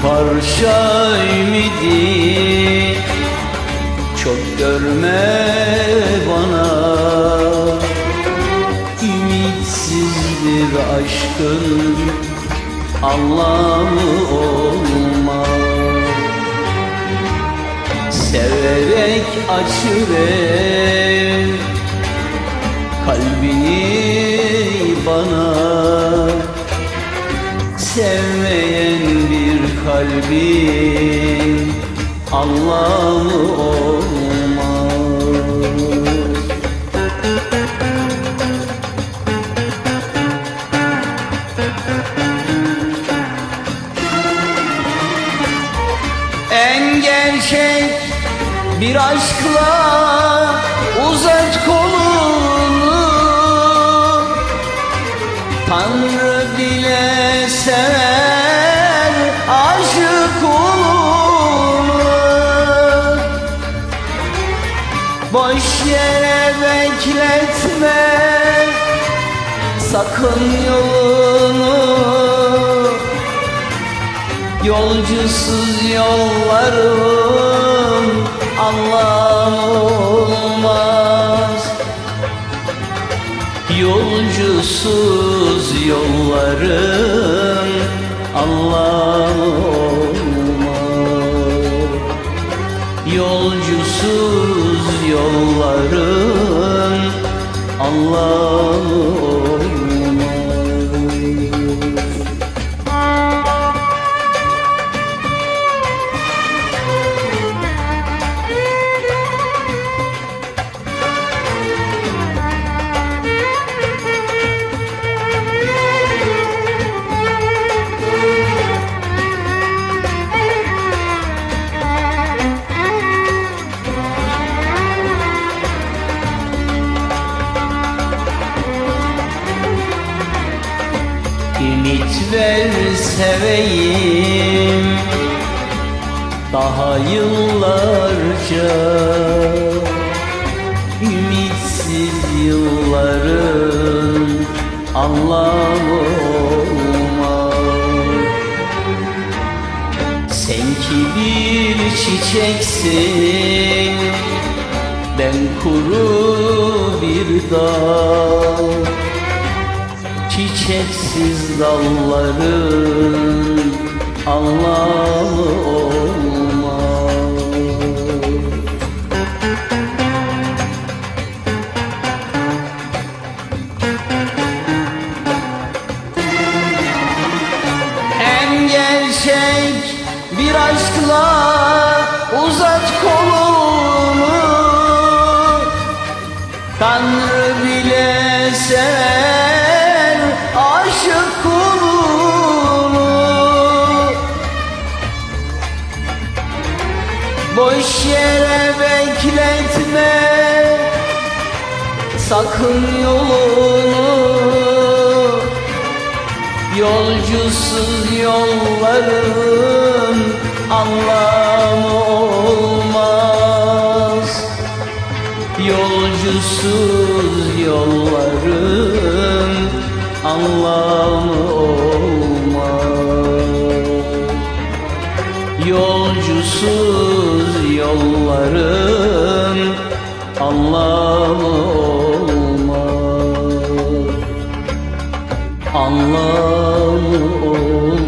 Bir parça ümidi Çok görme bana. Ümitsizdir aşkın Anlamı olmaz. Severek açıver Kalbini bana kalbin Anlamı olmaz. En gerçek bir aşkla uzat kolunu yere bekletme. Sakın yolunu Yolcusuz yolların anlamı olmaz. Yolcusuz yolların anlamı olmaz. Yolcusuz yolların anlamı Ümit ver seveyim? Daha yıllarca Ümitsiz yılların anlamı olmaz. Sen bir çiçeksin Ben kuru bir dal Çiçeksiz dalların anlamı olmaz. En gerçek bir aşkla bekletme sakın yolunu Yolcusuz yolların anlamı olmaz. Yolcusuz yolların anlamı olmaz Yolcusuz yolların anlamı olmaz. Anlamı olmaz